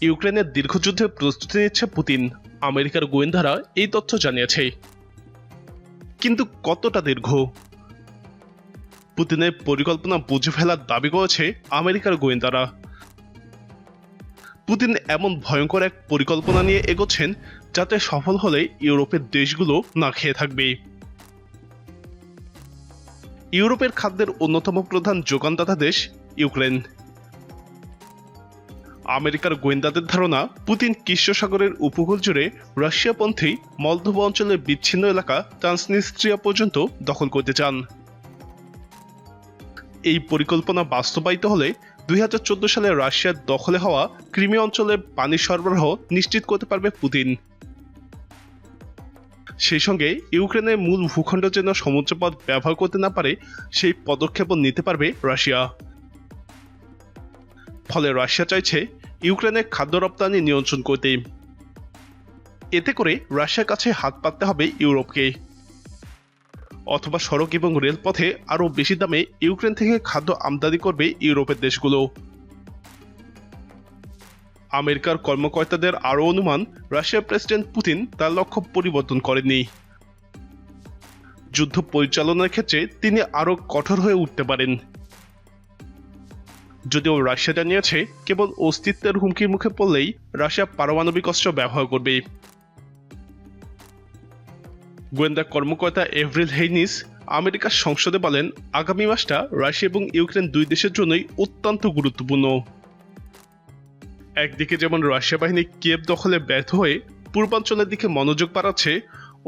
ইউক্রেনের দীর্ঘযুদ্ধে প্রস্তুতি নিচ্ছে পুতিন। আমেরিকার গোয়েন্দারা এই তথ্য জানিয়েছে। কিন্তু কতটা দীর্ঘ? পুতিনের পরিকল্পনা বুঝে ফেলার দাবি করেছে আমেরিকার গোয়েন্দারা। পুতিন এমন ভয়ঙ্কর এক পরিকল্পনা নিয়ে এগোচ্ছেন যাতে সফল হলে ইউরোপের দেশগুলো না খেয়ে থাকবে। ইউরোপের খাদ্যের অন্যতম প্রধান যোগানদাতা দেশ ইউক্রেন। আমেরিকার গোয়েন্দাদের ধারণা, পুতিন কৃষ্ণ সাগরের উপকূল জুড়ে রাশিয়াপন্থী মলদোভ অঞ্চলের বিচ্ছিন্ন এলাকা ট্রান্সনিস্ট্রিয়া পর্যন্ত দখল করতে চান। এই পরিকল্পনা বাস্তবায়িত হলে দুই হাজার চোদ্দ সালে রাশিয়ার দখলে হওয়া ক্রিমি অঞ্চলে পানি সরবরাহ নিশ্চিত করতে পারবে পুতিন। সেই সঙ্গে ইউক্রেনের মূল ভূখণ্ড যেন সমুদ্রপথ ব্যবহার করতে না পারে, সেই পদক্ষেপও নিতে পারবে রাশিয়া। ফলে রাশিয়া চাইছে ইউক্রেনের খাদ্য রপ্তানি নিয়ন্ত্রণ করতে। এতে করে রাশিয়ার কাছে হাত পাততে হবে ইউরোপকে। অথবা সড়ক এবং রেলপথে আরও বেশি দামে ইউক্রেন থেকে খাদ্য আমদানি করবে ইউরোপের দেশগুলো। আমেরিকার কর্মকর্তাদের আরও অনুমান, রাশিয়ার প্রেসিডেন্ট পুতিন তার লক্ষ্য পরিবর্তন করেননি। যুদ্ধ পরিচালনার ক্ষেত্রে তিনি আরও কঠোর হয়ে উঠতে পারেন। যদিও রাশিয়া জানিয়েছে, কেবল অস্তিত্বের হুমকির মুখে পড়লেই রাশিয়া পারমাণবিক অস্ত্র ব্যবহার করবে। গোয়েন্দা কর্মকর্তা এভরিল হেইনিস আমেরিকার সংসদে বলেন, আগামী মাসটা রাশিয়া এবং ইউক্রেন দুই দেশের জন্যই অত্যন্ত গুরুত্বপূর্ণ। একদিকে যেমন রাশিয়া বাহিনী কিয়েভ দখলে ব্যর্থ হয়ে পূর্বাঞ্চলের দিকে মনোযোগ বাড়াচ্ছে,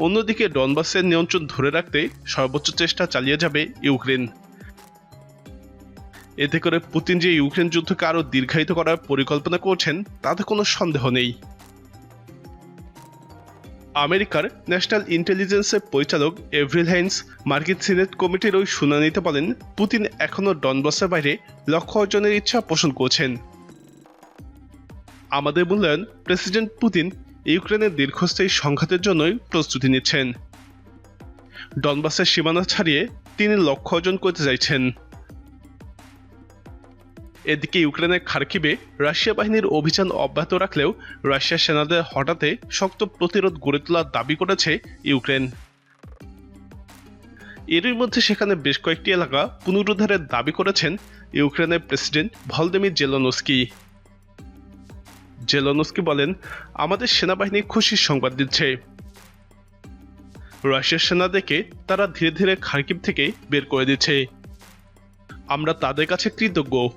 অন্যদিকে ডনবাসের নিয়ন্ত্রণ ধরে রাখতে সর্বোচ্চ চেষ্টা চালিয়ে যাবে ইউক্রেন। এতে করে পুতিন যে ইউক্রেন যুদ্ধকে আরও দীর্ঘায়িত করার পরিকল্পনা করছেন, তাতে কোনো সন্দেহ নেই। আমেরিকার ন্যাশনাল ইন্টেলিজেন্সের পরিচালক এভরিল হাইন্স, মার্কিন সিনেট কমিটির ওই শুনানিতে বলেন, পুতিন এখনও ডনবাসের বাইরে লক্ষ্য অর্জনের ইচ্ছা পোষণ করছেন। আমাদের মূল্যায়ন, প্রেসিডেন্ট পুতিন ইউক্রেনের দীর্ঘস্থায়ী সংঘাতের জন্যই প্রস্তুতি নিচ্ছেন। ডনবাসের সীমানা ছাড়িয়ে তিনি লক্ষ্য অর্জন করতে চাইছেন। এদিকে ইউক্রেনের খার্কিবে রাশিয়া বাহিনীর অভিযান অব্যাহত রাখলেও রাশিয়ার সেনাদের হঠাতে শক্ত প্রতিরোধ গড়ে তোলার দাবি করেছে ইউক্রেন। এরই মধ্যে সেখানে বেশ কয়েকটি এলাকা পুনরুদ্ধারের দাবি করেছেন ইউক্রেনের প্রেসিডেন্ট ভলদেমির জেলনস্কি। জেলনস্কি বলেন, আমাদের সেনাবাহিনী খুশির সংবাদ দিচ্ছে। রাশিয়ার সেনা দেখে তারা ধীরে ধীরে খার্কিব থেকে বের করে দিচ্ছে। আমরা তাদের কাছে কৃতজ্ঞ।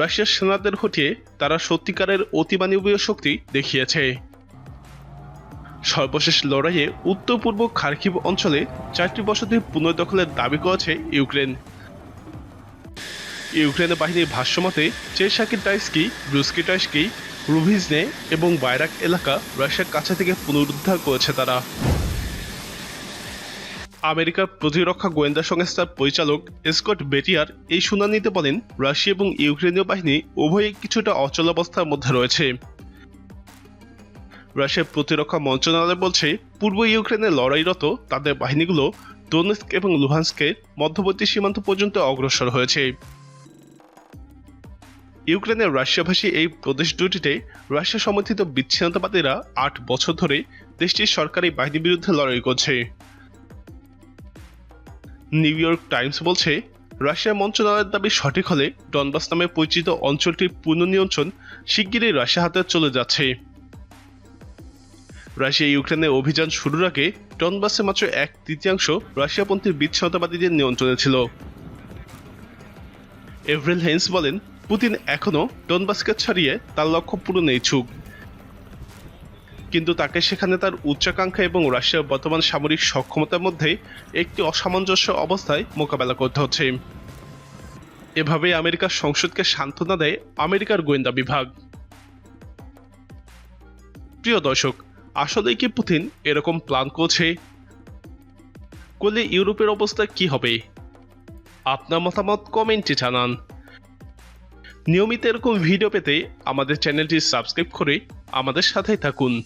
রাশিয়ার সেনাদের হটিয়ে তারা সত্যিকারের অতিমানবীয় শক্তি দেখিয়েছে। সর্বশেষ লড়াইয়ে উত্তর পূর্ব খার্কিভ অঞ্চলে চারটি বসতি পুনর্দখলের দাবি করেছে ইউক্রেন। ইউক্রেনের বাহিনীর ভাষ্যমতে চেরসাকি টাইস্কি রুস্কি টাইস্কি রুভিজনে এবং বাইরাক এলাকা রাশিয়ার কাছে থেকে পুনরুদ্ধার করেছে তারা। আমেরিকার প্রতিরক্ষা গোয়েন্দা সংস্থার পরিচালক স্কট বেটিয়ার এই শুনানিতে বলেন, রাশিয়া এবং ইউক্রেনীয় বাহিনী উভয়ই কিছুটা অচলাবস্থার মধ্যে রয়েছে। রাশিয়ার প্রতিরক্ষা মন্ত্রণালয় বলছে, পূর্ব ইউক্রেনে লড়াইরত তাদের বাহিনীগুলো ডোনেস্ক এবং লুহান্সকের মধ্যবর্তী সীমান্ত পর্যন্ত অগ্রসর হয়েছে। ইউক্রেনের রাশিয়াভাষী এই প্রদেশ দুটিতে রাশিয়া সমর্থিত বিচ্ছিন্নতাবাদীরা আট বছর ধরে দেশটির সরকারি বাহিনীর বিরুদ্ধে লড়াই করছে। নিউ ইয়র্ক টাইমস বলছে রাশিয়া মন্ত্রণালয়ের দাবি সঠিক হলে ডনবাস নামে পরিচিত অঞ্চলটির পুনর্নিয়ন্ত্রণ শিগগিরই রাশিয়া হাতে চলে যাচ্ছে। রাশিয়া ইউক্রেনে অভিযান শুরুর আগে ডনবাসে মাত্র এক তৃতীয়াংশ রাশিয়াপন্থী বিচ্ছিন্নতাবাদীদের নিয়ন্ত্রণে ছিল। এভরেল হেন্স বলেন, পুতিন এখনও ডনবাসকে ছাড়িয়ে তার লক্ষ্য পূরণে ইচ্ছুক কিন্তু তাকে সেখানে তার উচ্চাকাঙ্ক্ষা এবং রাশিয়ার বর্তমান সামরিক সক্ষমতার মধ্যে একটি অসামঞ্জস্য অবস্থায় মোকাবেলা করতে হচ্ছে। এভাবে আমেরিকার সংসদকে সান্ত্বনা দেয় আমেরিকার গোয়েন্দা বিভাগ। প্রিয় দর্শক আসলেই কি পুতিন এরকম প্ল্যান করছে? করলে ইউরোপের অবস্থা কি হবে? আপনার মতামত কমেন্টে জানান। নিয়মিত এরকম ভিডিও পেতে আমাদের চ্যানেলটি সাবস্ক্রাইব করে আমাদের সাথেই থাকুন।